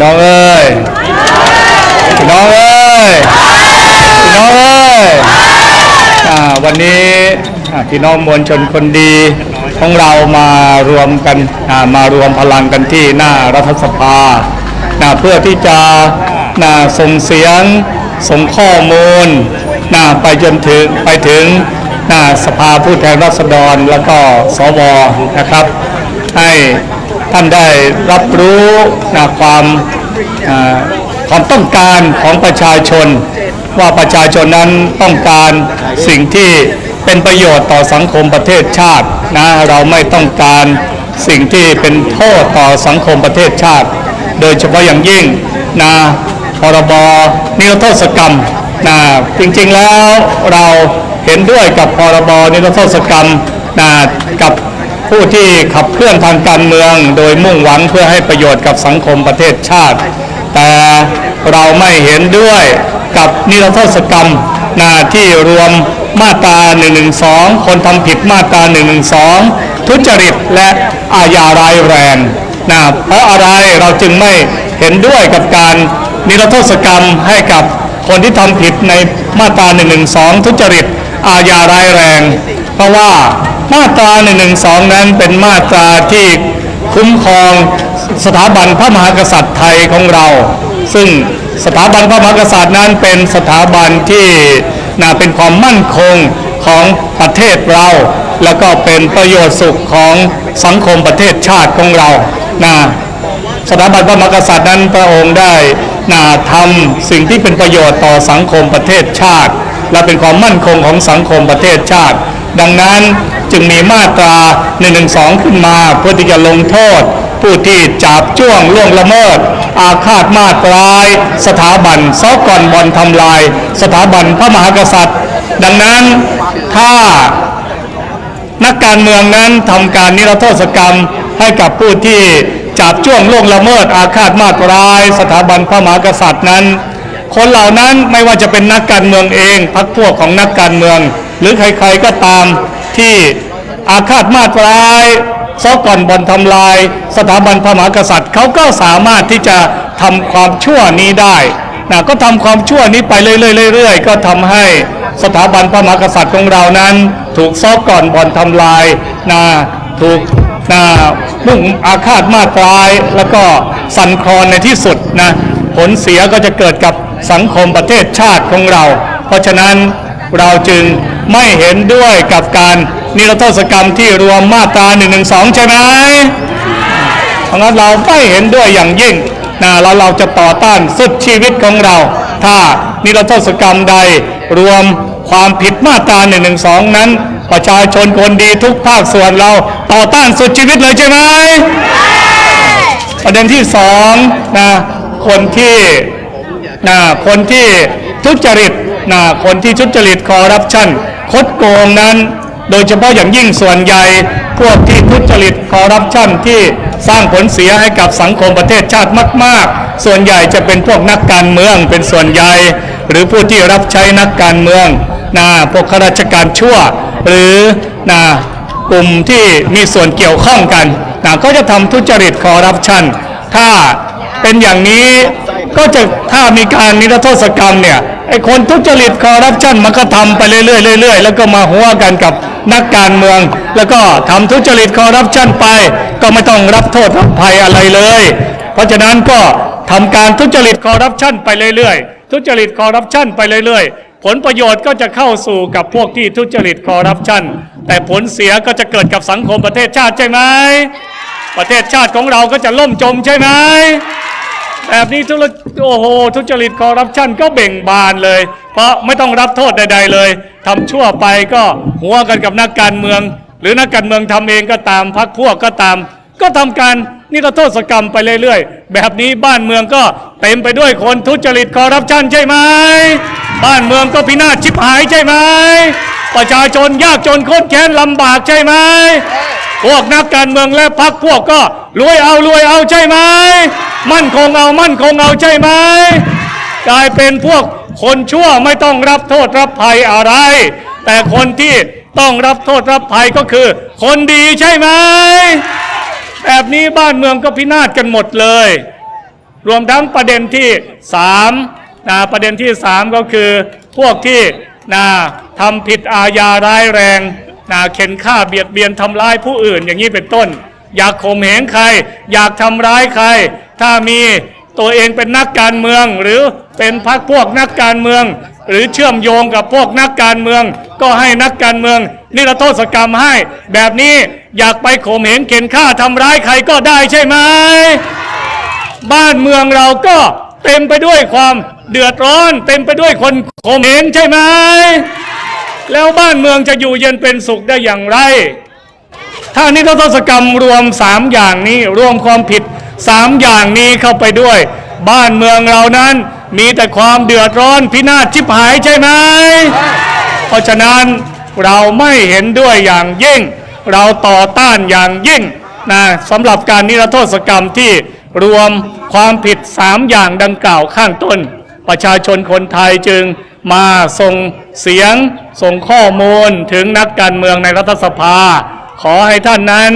น้องเอ้ยน้องเอ้ยน้องเอ้ยอ่าวันนี้อ่าพี่น้องมวลชนคนดีของเรามารวมกันอ่ามารวมพลังกันที่หน้ารัฐสภานะเพื่อที่จะนะส่งเสียงส่งข้อมูลนะไปจนถึงไปถึงนะสภาผู้แทนราษฎรแล้วก็สวนะครับ ให้ ท่านได้รับรู้นะความความต้องการของประชาชน ว่าประชาชนนั้นต้องการสิ่งที่เป็นประโยชน์ต่อสังคมประเทศชาตินะเราไม่ต้องการสิ่งที่เป็นโทษต่อสังคมประเทศชาติ โดยเฉพาะอย่างยิ่งนะพรบนิรโทษกรรมนะจริงๆแล้วเราเห็นด้วยกับพรบนิรโทษกรรมนะกับ ผู้ที่ขับเคลื่อนทางการเมือง โดยมุ่งหวังเพื่อให้ประโยชน์กับสังคมประเทศชาติ แต่เราไม่เห็นด้วยกับนิรโทษกรรมนะที่รวมมาตรา 112 คนทำผิดมาตรา 112 ทุจริตและอาญาร้ายแรงนะเพราะอะไรเราจึงไม่เห็นด้วยกับการนิรโทษกรรมให้กับคนที่ทำผิดในมาตรา 112 ทุจริตอาญาร้ายแรง เพราะว่า มาตรา1นึนั้นเป็นมาตราที่คุ้มครองสถาบันพระมหากษัตริย์ไทยของเรา ซึ่งสถาบันพระมหากษัตริย์นั้นเป็นสถาบันที่น่าเป็นความมั่นคงของประเทศเรา แล้วก็เป็นประโยชน์สุขของสังคมประเทศชาติของเรานะสถาบันพระมหากษัตริย์นั้นพระองค์ได้นาทำสิ่งที่เป็นประโยชน์ต่อสังคมประเทศชาติ และเป็นความมั่นคงของสังคมประเทศชาติ ดังนั้นจึงมีมาตรา1นึขึ้นมาเพื่อที่จะลงโทษ ผู้ที่จับจ้วงล่วงละเมิด อาฆาตมาตร้าย สถาบันซ้อก่อนบอลทำลาย สถาบันพระมหากษัตริย์ ดังนั้นถ้านักการเมืองนั้นทำการนิรโทษกรรมให้กับผู้ที่จับจ้วงล่วงละเมิด อาฆาตมาตร้าย สถาบันพระมหากษัตริย์นั้น คนเหล่านั้นไม่ว่าจะเป็นนักการเมืองเองพรรคพวกของนักการเมือง หรือใครๆก็ตามที่อาฆาตมาตร้ายซ้อก่อนบอลทำลาย สถาบันพระมหากษัตริย์เขาก็สามารถที่จะทำความชั่วนี้ได้นะก็ทำความชั่วนี้ไปเรื่อยๆๆก็ทำให้สถาบันพระมหากษัตริย์ของเรานั้น ถูกซ้อก่อนบอลทำลายนะถูกนะมุ่งอาฆาตมาตราย แล้วก็สั่นคลอนในที่สุดนะผลเสียก็จะเกิดกับสังคมประเทศชาติของเรา เพราะฉะนั้นเราจึง ไม่เห็นด้วยกับการนิรโทษกรรมที่รวมมาตรา1นึใช่ไหมเพราะงั้นเราไม่เห็นด้วยอย่างยิ่งนะแล้วเราจะต่อต้านสุดชีวิตของเรา ถ้านิรโทษกรรมใดรวมความผิดมาตรา1นึนั้น ประชาชนคนดีทุกภาคส่วนเราต่อต้านสุดชีวิตเลยใช่ไหมประเด็นที่สองนะคนที่นะคนที่ทุจริตนะคนที่ทุจริตคอร์รัปชัน คดโกงนั้น โดยเฉพาะอย่างยิ่งส่วนใหญ่พวกที่ทุจริตคอร์รัปชันที่สร้างผลเสียให้กับสังคมประเทศชาติมาก ๆ ส่วนใหญ่จะเป็นพวกนักการเมืองเป็นส่วนใหญ่ หรือผู้ที่รับใช้นักการเมืองนะพวกข้าราชการชั่ว หรือนะกลุ่มที่มีส่วนเกี่ยวข้องกันนะก็จะทำทุจริตคอร์รัปชันถ้าเป็นอย่างนี้ ก็จะถ้ามีการนิรโทษกรรมเนี่ยไอ้คนทุจริตคอร์รัปชันมันก็ทำไปเรื่อยๆเรื่อยๆแล้วก็มาหัวกันกับนักการเมือง แล้วก็ทำทุจริตคอร์รัปชันไป ก็ไม่ต้องรับโทษรับภัยอะไรเลย เพราะฉะนั้นก็ทำการทุจริตคอร์รัปชันไปเรื่อยๆ ทุจริตคอร์รัปชันไปเรื่อยๆ ผลประโยชน์ก็จะเข้าสู่กับพวกที่ทุจริตคอร์รัปชันแต่ผลเสียก็จะเกิดกับสังคมประเทศชาติใช่ไหมประเทศชาติของเราก็จะล่มจมใช่ไหม แบบนี้ทุโอ้โหทุจริตคอร์รัปชันก็เบ่งบานเลย เพราะไม่ต้องรับโทษใด ๆ เลยทำชั่วไปก็หัวกันกับนักการเมือง หรือนักการเมืองทำเองก็ตามพักพวกก็ตาม ก็ทำการนิรโทษกรรมไปเรื่อยๆ แบบนี้บ้านเมืองก็เต็มไปด้วยคนทุจริตคอร์รัปชันใช่ไหมบ้านเมืองก็พินาศชิบหายใช่ไหมประชาชนยากจนโคตรแค้นลำบากใช่ไหมพวกนักการเมืองและพรรคพวกก็รวยเอารวยเอาใช่ไหม มั่นคงเอามั่นคงเอาใช่ไหมกลายเป็นพวกคนชั่วไม่ต้องรับโทษรับภัยอะไร แต่คนที่ต้องรับโทษรับภัยก็คือ คนดีใช่ไหมแบบนี้บ้านเมืองก็พินาศกันหมดเลย รวมทั้งประเด็นที่สามนะประเด็นที่สามก็คือพวกที่นะทำผิดอาญาร้ายแรงนะเข็นฆ่าเบียดเบียนทำร้ายผู้อื่นอย่างนี้เป็นต้น อยากข่มเหงใคร อยากทำร้ายใคร ถ้ามีตัวเองเป็นนักการเมือง หรือเป็นพรรคพวกนักการเมือง หรือเชื่อมโยงกับพวกนักการเมือง ก็ให้นักการเมือง นิรโทษกรรมให้ แบบนี้อยากไปข่มเหงเข็นฆ่าทำร้ายใครก็ได้ใช่ไหมบ้านเมืองเราก็เต็มไปด้วยความเดือดร้อน เต็มไปด้วยคนข่มเหงใช่ไหมแล้วบ้านเมืองจะอยู่เย็นเป็นสุขได้อย่างไร ถ้านิรโทษกรรมรวมสามอย่างนี้รวมความผิดสามอย่างนี้เข้าไปด้วย บ้านเมืองเรานั้นมีแต่ความเดือดร้อนพินาศชิบหายใช่ไหม เพราะฉะนั้นเราไม่เห็นด้วยอย่างยิ่ง เราต่อต้านอย่างยิ่งนะสำหรับการนิรโทษกรรมที่รวมความผิดสามอย่างดังกล่าวข้างต้น ประชาชนคนไทยจึงมาส่งเสียงส่งข้อมูลถึงนักการเมืองในรัฐสภา ขอให้ท่านนั้น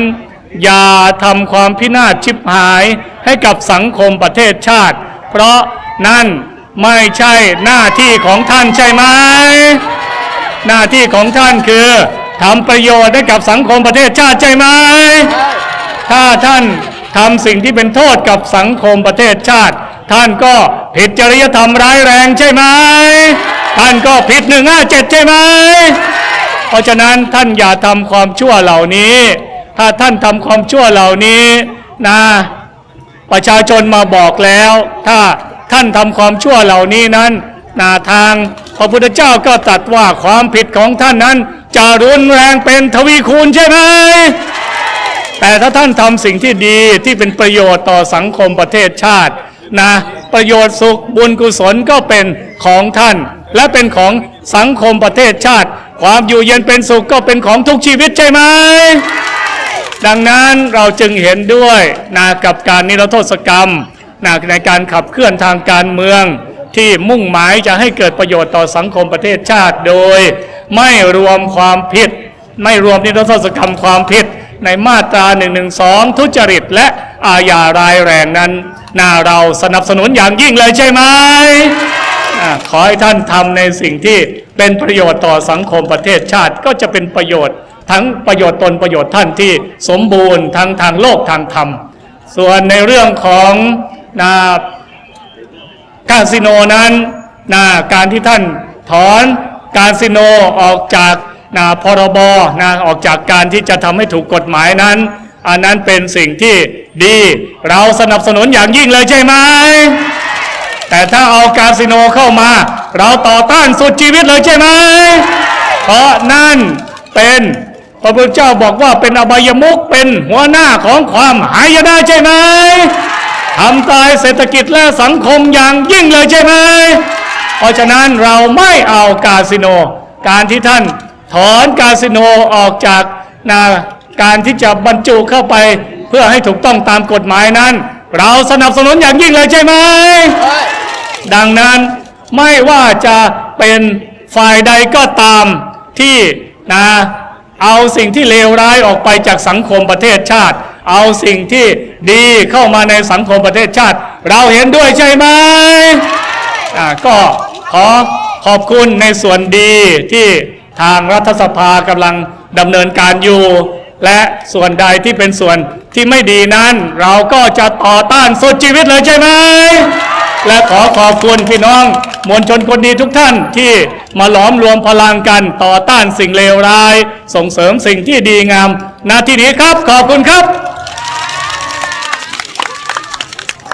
อย่าทำความพินาศชิบหายให้กับสังคมประเทศชาติ เพราะนั่นไม่ใช่หน้าที่ของท่านใช่ไหม หน้าที่ของท่านคือทำประโยชน์ให้กับสังคมประเทศชาติใช่ไหม ถ้าท่านทำสิ่งที่เป็นโทษกับสังคมประเทศชาติ ท่านก็ผิดจริยธรรมร้ายแรงใช่ไหม ท่านก็ผิดหนึ่งห้าเจ็ดใช่ไหม เพราะฉะนั้นท่านอย่าทำความชั่วเหล่านี้ ถ้าท่านทำความชั่วเหล่านี้นะประชาชนมาบอกแล้ว ถ้าท่านทำความชั่วเหล่านี้นั้นนาทางพระพุทธเจ้าก็ตรัสว่าความผิดของท่านนั้น จะรุนแรงเป็นทวีคูณใช่ไหมแต่ถ้าท่านทำสิ่งที่ดีที่เป็นประโยชน์ต่อสังคมประเทศชาตินะประโยชน์สุขบุญกุศลก็เป็นของท่าน และเป็นของสังคมประเทศชาติ ความอยู่เย็นเป็นสุขก็เป็นของทุกชีวิตใช่ไหม ดังนั้นเราจึงเห็นด้วยนะกับการนิรโทษกรรมนะในการขับเคลื่อนทางการเมือง ที่มุ่งหมายจะให้เกิดประโยชน์ต่อสังคมประเทศชาติโดย ไม่รวมความผิด ไม่รวมนิรโทษกรรมความผิด ในมาตรา1นึทุจริตและอาญารายแรงนั้นนาเราสนับสนุนอย่างยิ่งเลยใช่ไหม ขอให้ท่านทำในสิ่งที่เป็นประโยชน์ต่อสังคมประเทศชาติก็จะเป็นประโยชน์ ทั้งประโยชน์ตนประโยชน์ท่านที่สมบูรณ์ทั้งทางโลกทางธรรม ส่วนในเรื่องของนาคาสิโนนั้นนาการที่ท่านถอนคาสิโนออกจากนาพรบนะออกจากการที่จะทำให้ถูกกฎหมายนั้น อันนั้นเป็นสิ่งที่ดีเราสนับสนุนอย่างยิ่งเลยใช่ไหม แต่ถ้าเอาคาสิโนเข้ามา เราต่อต้านสุดชีวิตเลยใช่ไหม เพราะนั่นเป็นพระพุทธเจ้าบอกว่าเป็นอบายมุกเป็นหัวหน้าของความหายนะใช่ไหมทำตายเศรษฐกิจและสังคมอย่างยิ่งเลยใช่ไหม เพราะฉะนั้นเราไม่เอาคาสิโน การที่ท่านถอนคาสิโนออกจากนาการที่จะบรรจุเข้าไปเพื่อให้ถูกต้องตามกฎหมายนั้น เราสนับสนุนอย่างยิ่งเลยใช่ไหม ดังนั้นไม่ว่าจะเป็นฝ่ายใดก็ตามที่นะเอาสิ่งที่เลวร้ายออกไปจากสังคมประเทศชาติ เอาสิ่งที่ดีเข้ามาในสังคมประเทศชาติ เราเห็นด้วยใช่ไหมอ่าก็ขอขอบคุณในส่วนดีที่ทางรัฐสภากำลังดำเนินการอยู่ และส่วนใดที่เป็นส่วนที่ไม่ดีนั้น เราก็จะต่อต้านสุดชีวิตเลยใช่ไหม และขอขอบคุณพี่น้องมวลชนคนดีทุกท่านที่มาหลอมรวมพลังกันต่อต้านสิ่งเลวร้าย ส่งเสริมสิ่งที่ดีงามณที่นี้ครับ ขอบคุณครับ